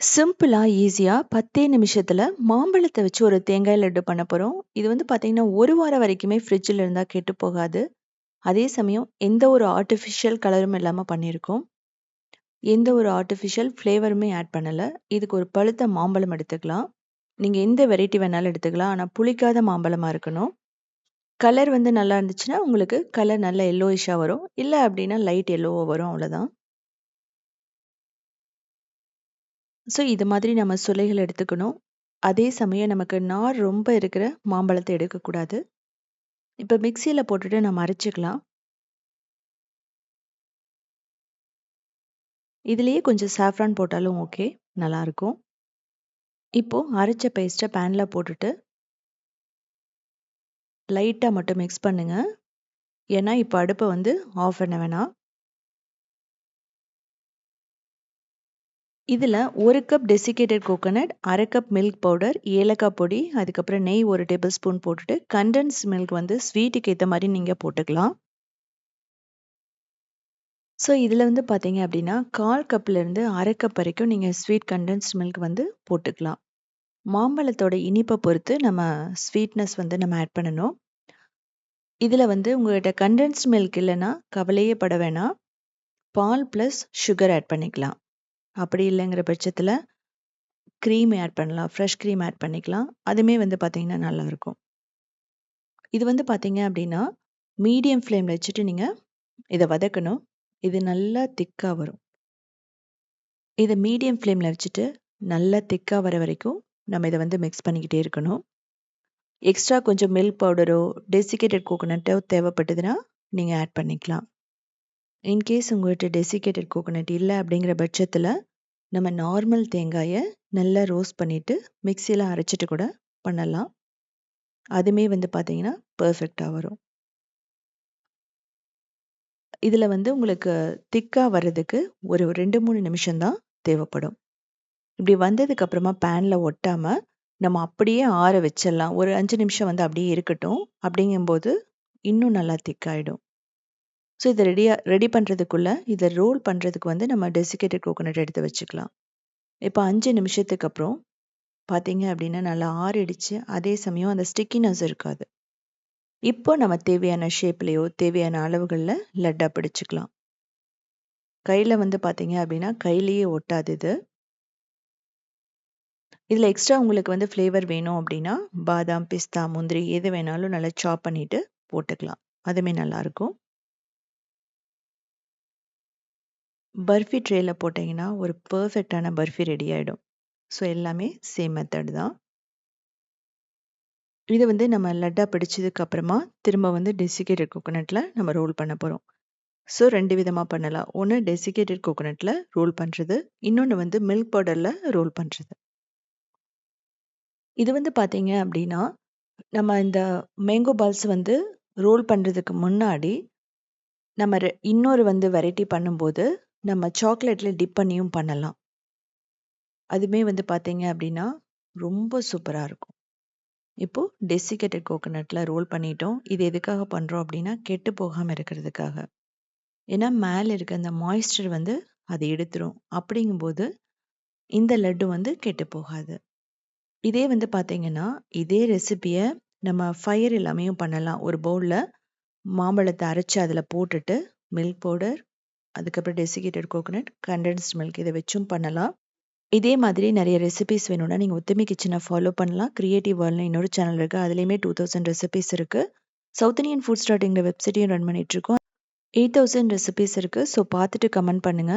சிம்பிளாக ஈஸியாக பத்தே நிமிஷத்தில் மாம்பழத்தை வச்சு ஒரு தேங்காய் லட்டு பண்ண போகிறோம் இது வந்து பார்த்தீங்கன்னா, ஒரு வாரம் வரைக்குமே ஃப்ரிட்ஜில் இருந்தால் கெட்டு போகாது. அதே சமயம் எந்த ஒரு ஆர்ட்டிஃபிஷியல் கலரும் இல்லாமல் பண்ணியிருக்கோம். எந்த ஒரு ஆர்ட்டிஃபிஷியல் ஃப்ளேவருமே ஆட் பண்ணலை இதுக்கு ஒரு பழுத்த மாம்பழம் எடுத்துக்கலாம். நீங்கள் எந்த வெரைட்டி வேணாலும் எடுத்துக்கலாம். ஆனால் புளிக்காத மாம்பழமாக இருக்கணும். கலர் வந்து நல்லா இருந்துச்சுன்னா, உங்களுக்கு கலர் நல்ல எல்லோயிஷாக வரும். இல்லை அப்படின்னா லைட் எல்லோவாக வரும் அவ்வளோதான். ஸோ இது மாதிரி நம்ம சுளைகள் எடுத்துக்கணும். அதே சமயம் நமக்கு நார் ரொம்ப இருக்கிற மாம்பழத்தை எடுக்கக்கூடாது. இப்போ மிக்சியில் போட்டுட்டு நம்ம அரைச்சிக்கலாம் இதுலேயே கொஞ்சம் சாஃப்ரான் போட்டாலும் ஓகே. நல்லாயிருக்கும் இப்போது அரைச்ச பேஸ்ட்டை பேனில் போட்டுட்டு லைட்டாக மட்டும் மிக்ஸ் பண்ணுங்கள் ஏன்னா, இப்போ அடுப்பை வந்து ஆஃப் பண்ண வேணாம். இதில் ஒரு கப் டெசிகேட்டட் கோகோனட், அரை கப் மில்க் பவுடர், ஏலக்காய் பொடி, அதுக்கப்புறம் நெய் ஒரு டேபிள் ஸ்பூன் போட்டுட்டு, கண்டென்ஸ் மில்க் வந்து ஸ்வீட்டுக்கு ஏற்ற மாதிரி நீங்கள் போட்டுக்கலாம். ஸோ இதில் வந்து பார்த்தீங்க அப்படின்னா கால் கப்லேருந்து அரை கப் வரைக்கும் நீங்கள் ஸ்வீட் கண்டென்ஸ்ட் மில்க் வந்து போட்டுக்கலாம். மாம்பழத்தோட இனிப்பை பொறுத்து நம்ம ஸ்வீட்னஸ் வந்து நம்ம ஆட் பண்ணணும். இதில் வந்து உங்கள்கிட்ட கண்டென்ஸ்ட் மில்க் இல்லைன்னா கவலையே பட வேணாம். பால் ப்ளஸ் சுகர் ஆட் பண்ணிக்கலாம். அப்படி இல்லைங்கிற பட்சத்தில் க்ரீம் ஆட் பண்ணலாம். ஃப்ரெஷ் க்ரீம் ஆட் பண்ணிக்கலாம். அதுவுமே வந்து பார்த்திங்கன்னா நல்லாயிருக்கும் இது வந்து பார்த்தீங்க அப்படின்னா மீடியம் ஃப்ளேமில் வச்சுட்டு நீங்கள் இதை வதக்கணும். இது நல்லா திக்காக வரும். இதை மீடியம் ஃப்ளேமில் வச்சுட்டு நல்லா திக்காக வர வரைக்கும் நம்ம இதை வந்து மிக்ஸ் பண்ணிக்கிட்டே இருக்கணும். எக்ஸ்ட்ரா கொஞ்சம் மில்க் பவுடரோ, டெசிகேட்டட் கோகோனட்டோ தேவைப்பட்டதுன்னா, நீங்கள் ஆட் பண்ணிக்கலாம். இன்கேஸ் உங்கள்கிட்ட டெசிகேட்டட் கோகோனட் இல்லை அப்படிங்கிற பட்சத்தில் நம்ம நார்மல் தேங்காயை நல்லா ரோஸ்ட் பண்ணிவிட்டு மிக்சியில் அரைச்சிட்டு கூட பண்ணலாம். அதுவுமே வந்து பார்த்தீங்கன்னா, பர்ஃபெக்டாக வரும். இதில் வந்து உங்களுக்கு திக்காக வர்றதுக்கு ஒரு 2, 3 நிமிஷம் தான் தேவைப்படும். இப்படி வந்ததுக்கப்புறமா பேனில் ஒட்டாமல் ஒட்டாம, நம்ம அப்படியே ஆற வச்சிடலாம். ஒரு அஞ்சு நிமிஷம் வந்து அப்படியே இருக்கட்டும். அப்படிங்கும்போது இன்னும் நல்லா திக்காயிடும். ஸோ இதை ரெடியா ரெடி பண்றதுக்குள்ள, இதை ரோல் பண்றதுக்கு வந்து நம்ம டெசிகேட்டட் கோகோனட் எடுத்து வச்சுக்கலாம். இப்போ அஞ்சு நிமிஷத்துக்கு அப்புறம் பார்த்தீங்க அப்படின்னா, நல்லா ஆறிடுச்சு. அதே சமயம் அந்த ஸ்டிக்கினஸ் இருக்காது. இப்போ நம்ம தேவையான ஷேப்லேயோ தேவையான அளவுகளில் லட்டா பிடிச்சிக்கலாம் கையில் வந்து பார்த்தீங்க அப்படின்னா, கையிலேயே ஒட்டாது இது. இதில் எக்ஸ்ட்ரா உங்களுக்கு வந்து ஃப்ளேவர் வேணும் அப்படின்னா, பாதாம், பிஸ்தா, முந்திரி எது வேணாலும் நல்லா சாப் பண்ணிட்டு போட்டுக்கலாம். அதுவுமே நல்லாயிருக்கும் பர்ஃபி ட்ரேல போட்டீங்கன்னா, ஒரு பெர்ஃபெக்ட்டான பர்ஃபி ரெடி ஆயிடும். ஸோ எல்லாமே சேம் மெத்தட் தான். இத வந்து நம்ம லட்டா பிடிச்சதுக்கு அப்புறமா, திரும்ப வந்து டெசிகேட்டட் கோகோனட்ல நம்ம ரோல் பண்ண போறோம். ஸோ 2 விதமா பண்ணலாம். ஒண்ணு டெசிகேட்டட் கோகோனட்ல ரோல் பண்றது. இன்னொன்னு வந்து மில்க் பவுடர்ல ரோல் பண்றது. இது வந்து பார்த்தீங்க அப்படின்னா, நம்ம இந்த மேங்கோ பால்ஸ் வந்து ரோல் பண்றதுக்கு முன்னாடி, நம்ம ரெ இன்னொரு வந்து வெரைட்டி பண்ணும்போது, நம்ம சாக்லேட்டில் டிப் பண்ணியும் பண்ணலாம். அதுவுமே வந்து பார்த்தீங்க அப்படின்னா, ரொம்ப சூப்பராக இருக்கும். இப்போது டெசிகேட்டட் கோகோனட்டில் ரோல் பண்ணிட்டோம். இது எதுக்காக பண்ணுறோம் அப்படின்னா, கெட்டு போகாமல் இருக்கிறதுக்காக. ஏன்னா, மேலே இருக்க அந்த மாய்ஸ்டர் வந்து அதை எடுத்துரும். அப்படிங்கும்போது, இந்த லட்டு வந்து கெட்டு போகாது. இதே வந்து பார்த்தீங்கன்னா, இதே ரெசிபியை நம்ம ஃபயர் எல்லாமே பண்ணலாம். ஒரு பவுலில் மாம்பழத்தை அரைச்சி அதில் போட்டுட்டு, மில்க் பவுடர், அதுக்கப்புறம் டெசிகேட்டட் கோகோனட், கண்டென்ஸ்ட் மில்க் இதை வச்சும் பண்ணலாம். இதே மாதிரி நிறைய ரெசிபீஸ் வேணும்னா, நீங்க உத்தமி கிச்சனை ஃபாலோ பண்ணலாம். கிரியேட்டிவ் வேர்ல்ட்னு இன்னொரு சேனல் இருக்கு. அதுலயுமே 2000 ரெசிபீஸ் இருக்கு. சவுத் இந்தியன் ஃபுட் ஸ்டார்ட்ங்கிற வெப்சைட்டையும் ரன் பண்ணிகிட்ருக்கோம் எயிட் தௌசண்ட் ரெசிபீஸ் இருக்கு. ஸோ பார்த்துட்டு கமெண்ட் பண்ணுங்க.